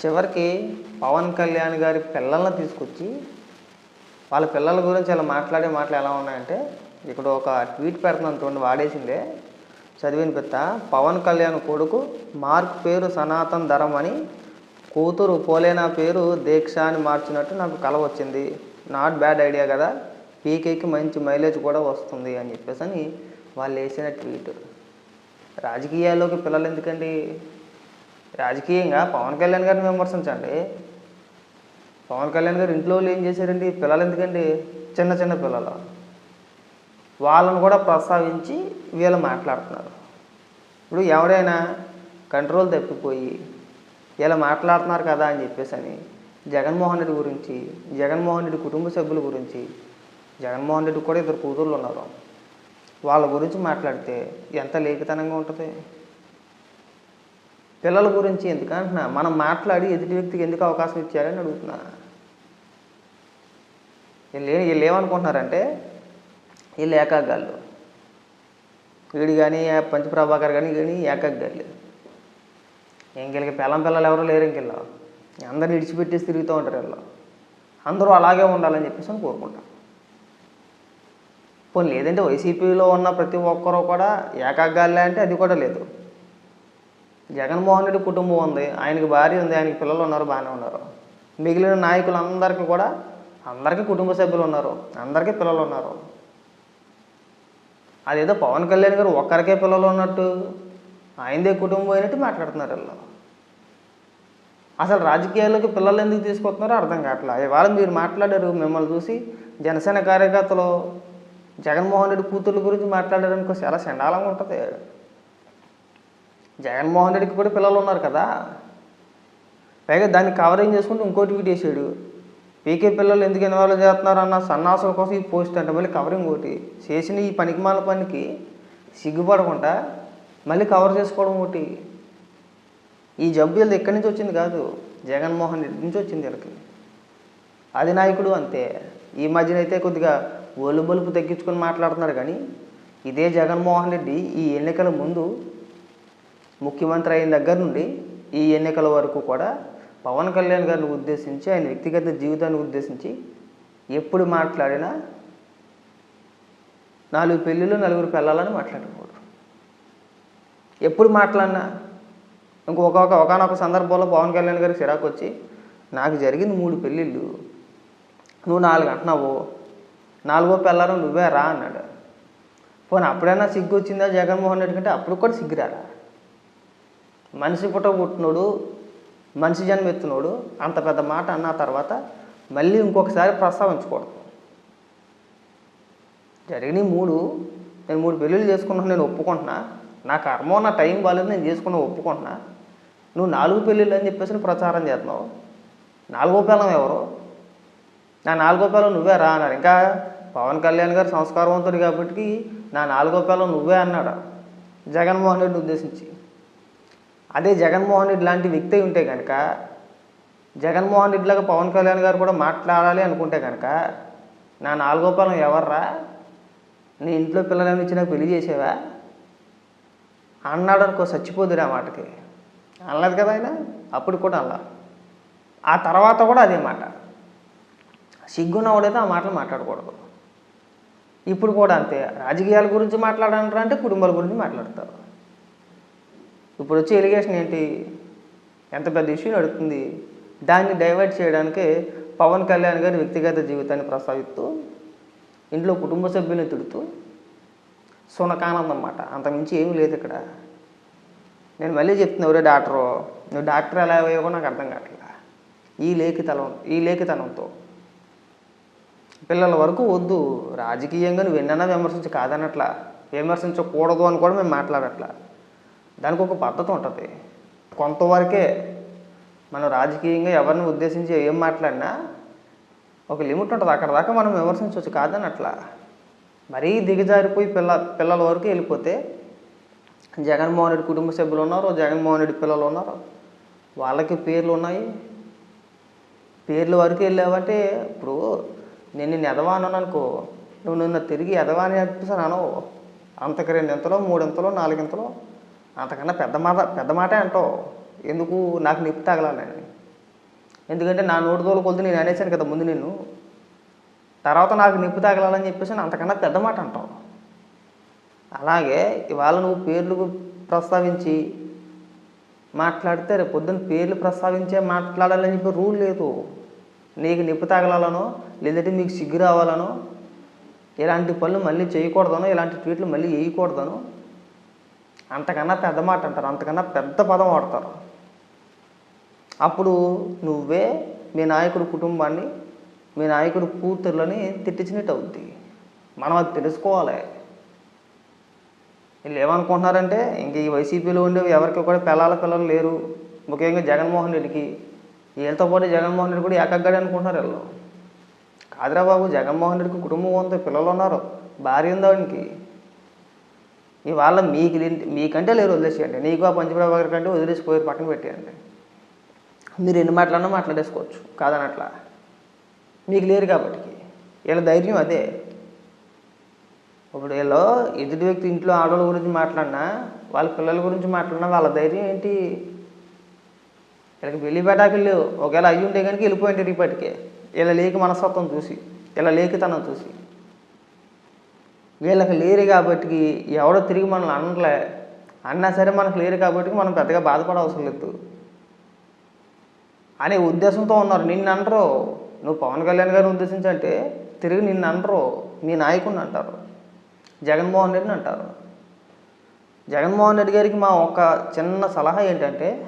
చివరికి పవన్ కళ్యాణ్ గారి పిల్లల్ని తీసుకొచ్చి వాళ్ళ పిల్లల గురించి అలా మాట్లాడే మాటలు ఎలా ఉన్నాయంటే ఇక్కడ ఒక ట్వీట్ పెడుతున్నాను చూడండి వాడేసిందే. చదివిన పెద్ద పవన్ కళ్యాణ్ కొడుకు మార్క్ పేరు సనాతన్ ధరం అని కూతురు పోలేనా పేరు దీక్ష అని మార్చినట్టు నాకు కల వచ్చింది. నాట్ బ్యాడ్ ఐడియా కదా పీకేకి మంచి మైలేజ్ కూడా వస్తుంది అని చెప్పేసి అని వాళ్ళు వేసిన ట్వీట్ రాజకీయాల్లోకి పిల్లలు ఎందుకండి రాజకీయంగా పవన్ కళ్యాణ్ గారిని విమర్శించండి. పవన్ కళ్యాణ్ గారు ఇంట్లో వాళ్ళు ఏం చేశారండి? పిల్లలు ఎందుకండి? చిన్న చిన్న పిల్లలు. వాళ్ళను కూడా ప్రస్తావించి వీళ్ళు మాట్లాడుతున్నారు. ఇప్పుడు ఎవరైనా కంట్రోల్ తప్పిపోయి ఇలా మాట్లాడుతున్నారు కదా అని చెప్పేసి అని జగన్మోహన్ రెడ్డి గురించి జగన్మోహన్ రెడ్డి కుటుంబ సభ్యుల గురించి జగన్మోహన్ రెడ్డి కూడా ఇద్దరు కూతుర్లు ఉన్నారు. వాళ్ళ గురించి మాట్లాడితే ఎంత లేఖితనంగా ఉంటుంది? పిల్లల గురించి ఎందుకు అంటున్నా? మనం మాట్లాడి ఎదుటి వ్యక్తికి ఎందుకు అవకాశం ఇచ్చారని అడుగుతున్నా. వీళ్ళు వీళ్ళు ఏమనుకుంటున్నారంటే వీళ్ళు ఏకాగ్గాళ్ళు వీడు కానీ పంచప్రభాకర్ కానీ కానీ ఏకాగ్గాళ్ళు. ఇంకెళ్ళకి పిల్లం పిల్లలు ఎవరు లేరు ఇంకెళ్ళ అందరిని ఇడిచిపెట్టేసి తిరుగుతూ ఉంటారు వీళ్ళు. అందరూ అలాగే ఉండాలని చెప్పేసి అని కోరుకుంటాం. పోనీ లేదంటే వైసీపీలో ఉన్న ప్రతి ఒక్కరూ కూడా ఏకాగ్గాళ్ళే అంటే అది కూడా లేదు. జగన్మోహన్ రెడ్డి కుటుంబం ఉంది ఆయనకి భార్య ఉంది ఆయనకి పిల్లలు ఉన్నారు బాగానే ఉన్నారు. మిగిలిన నాయకులందరికీ కూడా అందరికీ కుటుంబ సభ్యులు ఉన్నారు అందరికీ పిల్లలు ఉన్నారు. అదేదో పవన్ కళ్యాణ్ గారు ఒక్కరికే పిల్లలు ఉన్నట్టు ఆయనదే కుటుంబం అయినట్టు మాట్లాడుతున్నారు వీళ్ళు. అసలు రాజకీయాల్లోకి పిల్లలు ఎందుకు తీసుకొస్తున్నారో అర్థం కావట్లా. ఇవాళ మీరు మాట్లాడారు మిమ్మల్ని చూసి జనసేన కార్యకర్తలు జగన్మోహన్ రెడ్డి కూతుర్ల గురించి మాట్లాడారనుకో చాలా చండాలంగా ఉంటుంది. జగన్మోహన్ రెడ్డికి కూడా పిల్లలు ఉన్నారు కదా. పైగా దాన్ని కవరింగ్ చేసుకుంటూ ఇంకోటి వీడియో వేసాడు పీకే పిల్లలు ఎందుకు ఇన్వాల్వ్ చేస్తున్నారు అన్న సన్నాసుల కోసం ఈ పోస్ట్ అంటే. మళ్ళీ కవరింగ్ ఒకటి. చేసిన ఈ పనికిమాల పనికి సిగ్గుపడకుండా మళ్ళీ కవర్ చేసుకోవడం ఒకటి. ఈ జబ్బు వీళ్ళది ఎక్కడి నుంచి వచ్చింది కాదు. జగన్మోహన్ రెడ్డి నుంచి వచ్చింది వీళ్ళకి. అది నాయకుడు అంతే. ఈ మధ్యన అయితే కొద్దిగా ఒళ్ళు బలుపు తగ్గించుకొని మాట్లాడుతున్నారు కానీ ఇదే జగన్మోహన్ రెడ్డి ఈ ఎన్నికల ముందు ముఖ్యమంత్రి అయిన దగ్గర నుండి ఈ ఎన్నికల వరకు కూడా పవన్ కళ్యాణ్ గారిని ఉద్దేశించి ఆయన వ్యక్తిగత జీవితాన్ని ఉద్దేశించి ఎప్పుడు మాట్లాడినా నాలుగు పెళ్ళిళ్ళు నలుగురు పిల్లలని మాట్లాడకూడదు ఎప్పుడు మాట్లాడినా ఇంకొక ఒకనొక సందర్భంలో పవన్ కళ్యాణ్ గారికి చిరాకు వచ్చి నాకు జరిగింది మూడు పెళ్ళిళ్ళు నువ్వు నాలుగు అంటున్నావు నాలుగో పిల్లలు నువ్వే రా అన్నాడు. పోనీ అప్పుడైనా సిగ్గు వచ్చిందా జగన్మోహన్ రెడ్డి కంటే? అప్పుడు కూడా సిగ్గురారా? మనిషి పుట్ట పుట్టినోడు మనిషి జన్మ ఎత్తినోడు అంత పెద్ద మాట అన్న తర్వాత మళ్ళీ ఇంకొకసారి ప్రస్తావించకూడదు. జరిగిన మూడు నేను మూడు పెళ్ళిళ్ళు చేసుకున్నాను నేను ఒప్పుకుంటున్నా. నా కర్మ నా టైం బాగాలేదు నేను చేసుకున్నా ఒప్పుకుంటున్నా. నువ్వు నాలుగు పెళ్ళిళ్ళు అని చెప్పేసి ప్రచారం చేస్తున్నావు. నాలుగో పిల్లం ఎవరు? నా నాలుగో పిల్లం నువ్వే రా అన్నారు ఇంకా పవన్ కళ్యాణ్ గారు సంస్కారవంతుడు కాబట్టి నా నాలుగో పిల్లం నువ్వే అన్నాడు. జగన్మోహన్ రెడ్డిని ఉద్దేశించి. అదే జగన్మోహన్ రెడ్డి లాంటి వ్యక్తి అయి ఉంటే కనుక జగన్మోహన్ రెడ్డిలాగా పవన్ కళ్యాణ్ గారు కూడా మాట్లాడాలి అనుకుంటే కనుక నా నాలుగో పిల్లం ఎవర్రా? నీ ఇంట్లో పిల్లలని ఇచ్చి నాకు పెళ్ళి చేసేవా? అన్నాడు అనుకో చచ్చిపోదురా ఆ మాటకి. అనలేదు కదా ఆయన? అప్పుడు కూడా అలా ఆ తర్వాత కూడా అదే మాట. సిగ్గునవడైతే ఆ మాటలు మాట్లాడకూడదు. ఇప్పుడు కూడా అంతే. రాజకీయాల గురించి మాట్లాడాలంటారా అంటే కుటుంబాల గురించి మాట్లాడతారు. ఇప్పుడు వచ్చే ఎలిగేషన్ ఏంటి? ఎంత పెద్ద ఇష్యూ నడుతుంది దాన్ని డైవర్ట్ చేయడానికి పవన్ కళ్యాణ్ గారి వ్యక్తిగత జీవితాన్ని ప్రస్తావిస్తూ ఇంట్లో కుటుంబ సభ్యుల్ని తిడుతూ సునకానందం అన్నమాట. అంతమించి ఏమీ లేదు ఇక్కడ. నేను మళ్ళీ చెప్తున్నా ఎవరే డాక్టరు నువ్వు డాక్టర్ ఎలా అయ్యావో నాకు అర్థం కావట్లేదు ఈ లేఖితలం ఈ లేఖితనంతో. పిల్లల వరకు వద్దు. రాజకీయంగా నువ్వు ఎన్నైనా విమర్శించి కాదనట్లా. విమర్శించకూడదు అని కూడా మేము మాట్లాడట్లా. దానికి ఒక పద్ధతి ఉంటుంది. కొంతవరకే మనం రాజకీయంగా ఎవరిని ఉద్దేశించి ఏం మాట్లాడినా ఒక లిమిట్ ఉంటుంది. అక్కడ దాకా మనం విమర్శించవచ్చు కాదని అట్లా మరీ దిగజారిపోయి పిల్ల పిల్లల వరకు వెళ్ళిపోతే జగన్మోహన్ రెడ్డి కుటుంబ సభ్యులు ఉన్నారు జగన్మోహన్ రెడ్డి పిల్లలు ఉన్నారు వాళ్ళకి పేర్లు ఉన్నాయి. పేర్లు వరకు వెళ్ళావంటే ఇప్పుడు నేను నిన్ను ఎదవాను అనుకో నువ్వు నిన్న తిరిగి ఎదవాని అనిపిస్తాను అనవు. అంతకు రెండింతలో మూడింతలో నాలుగింతలో అంతకన్నా పెద్ద మాట పెద్ద మాటే అంటావు. ఎందుకు? నాకు నిప్పు తగలాలని ఎందుకంటే నా నోటి తోలు కొలితే నేను అనేసాను కదా ముందు నిన్ను. తర్వాత నాకు నిప్పు తగలాలని చెప్పేసి అంతకన్నా పెద్ద మాట అంటావు. అలాగే ఇవాళ నువ్వు పేర్లు ప్రస్తావించి మాట్లాడితే రేపు పొద్దున్న పేర్లు ప్రస్తావించే మాట్లాడాలని చెప్పి రూల్ లేదు. నీకు నిప్పు తగలాలనో లేదంటే మీకు సిగ్గు రావాలనో ఇలాంటి పనులు మళ్ళీ చేయకూడదనో ఇలాంటి ట్వీట్లు మళ్ళీ వేయకూడదనో అంతకన్నా పెద్ద మాట అంటారు అంతకన్నా పెద్ద పదం వాడతారు. అప్పుడు నువ్వే మీ నాయకుడి కుటుంబాన్ని మీ నాయకుడు కూతుర్లని తిట్టించినట్టు అవుద్ది మనం అది తెలుసుకోవాలి. వీళ్ళు ఏమనుకుంటున్నారంటే ఇంక ఈ వైసీపీలో ఉండే ఎవరికి కూడా పిల్లల పిల్లలు లేరు. ముఖ్యంగా జగన్మోహన్ రెడ్డికి. వీళ్ళతో పాటు జగన్మోహన్ రెడ్డి కూడా ఏకగ్గాడే అనుకుంటున్నారు వీళ్ళు. కాదురా బాబు జగన్మోహన్ రెడ్డికి కుటుంబం ఉంది పిల్లలు ఉన్నారు భార్య ఉంది ఇవాళ మీకు మీకంటే లేరు వదిలేసేయండి. నీకు ఆ పంచప్రభాకర్ కంటే వదిలేసిపోయారు పక్కన పెట్టేయండి. మీరు ఎన్ని మాట్లాడినా మాట్లాడేసుకోవచ్చు. కాదనట్లా? మీకు లేరు కాబట్టి వీళ్ళ ధైర్యం అదే. ఇప్పుడు వీళ్ళు ఎదుటి వ్యక్తి ఇంట్లో ఆడవాళ్ళ గురించి మాట్లాడినా వాళ్ళ పిల్లల గురించి మాట్లాడినా వాళ్ళ ధైర్యం ఏంటి? వీళ్ళకి వెళ్ళి పెట్టాకిళ్ళు ఒకవేళ అయ్యి ఉంటే కనుక వెళ్ళిపోయింటారు ఇప్పటికే. వీళ్ళ లేకి మనస్తత్వం చూసి వీళ్ళ లేఖితనం చూసి. వీళ్ళకి లేరు కాబట్టి ఎవడో తిరిగి మనల్ని అనట్లే. అన్నా సరే మనకు లేరు కాబట్టి మనం పెద్దగా బాధపడ అవసరం లేదు. అనే ఉద్దేశంతో ఉన్నారు. నిన్ను అనరు. నువ్వు పవన్ కళ్యాణ్ గారిని ఉద్దేశించంటే తిరిగి నిన్ను అనరు. మీ నాయకుడిని అంటారు. జగన్మోహన్ రెడ్డిని అంటారు. జగన్మోహన్ రెడ్డి గారికి మా ఒక చిన్న సలహా ఏంటంటే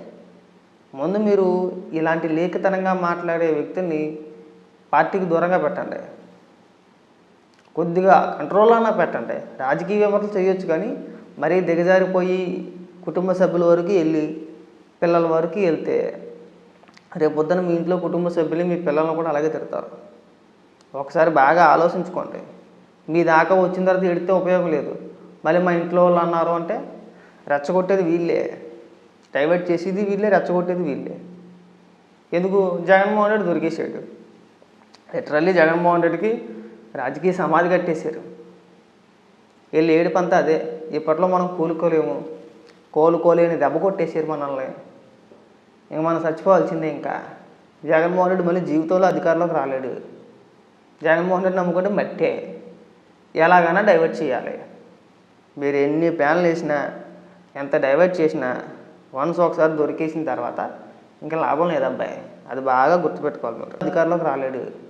ముందు మీరు ఇలాంటి లేఖితనంగా మాట్లాడే వ్యక్తిని పార్టీకి దూరంగా పెట్టండి. కొద్దిగా కంట్రోల్ అన్నా పెట్టండి. రాజకీయ విమర్శలు చేయొచ్చు కానీ మరీ దిగజారిపోయి కుటుంబ సభ్యుల వరకు వెళ్ళి పిల్లల వరకు వెళ్తే రేపు మీ ఇంట్లో కుటుంబ సభ్యులు మీ పిల్లలను కూడా అలాగే తిడతారు. ఒకసారి బాగా ఆలోచించుకోండి. మీ దాకా వచ్చిన తర్వాత ఎడితే ఉపయోగం లేదు. మళ్ళీ మా ఇంట్లో వాళ్ళు అన్నారు అంటే రెచ్చగొట్టేది వీళ్ళే. డైవర్ట్ చేసేది వీళ్ళే రెచ్చగొట్టేది వీళ్ళే. ఎందుకు? జగన్మోహన్ రెడ్డి దొరికేసాడు లిటరల్లీ జగన్మోహన్ రెడ్డికి రాజకీయ సమాధి కట్టేశారు. వీళ్ళు ఏడుపంతా అదే ఇప్పట్లో మనం కూలుకోలేము. కోలుకోలేని దెబ్బ కొట్టేశారు మనల్ని. ఇంక మనం చచ్చిపోవాల్సిందే ఇంకా. జగన్మోహన్ రెడ్డి మళ్ళీ జీవితంలో అధికారంలోకి రాలేడు. జగన్మోహన్ రెడ్డి నమ్ముకుంటే మట్టే. ఎలాగైనా డైవర్ట్ చేయాలి. మీరు ఎన్ని ప్లాన్లు వేసినా ఎంత డైవర్ట్ చేసినా వన్స్ ఒకసారి దొరికేసిన తర్వాత ఇంకా లాభం లేదు అబ్బాయి అది బాగా గుర్తుపెట్టుకోవాలి. అధికారంలోకి రాలేడు.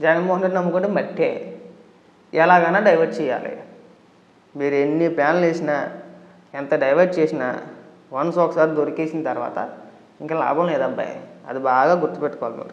జగన్మోహన్ రెడ్డి నమ్ముకుంటే మట్టే. ఎలాగైనా డైవర్ట్ చేయాలి. మీరు ఎన్ని ప్లాన్లు వేసినా ఎంత డైవర్ట్ చేసినా వన్స్ ఒకసారి దొరికేసిన తర్వాత ఇంకా లాభం లేదబ్బాయి. అది బాగా గుర్తుపెట్టుకోవాలి మీరు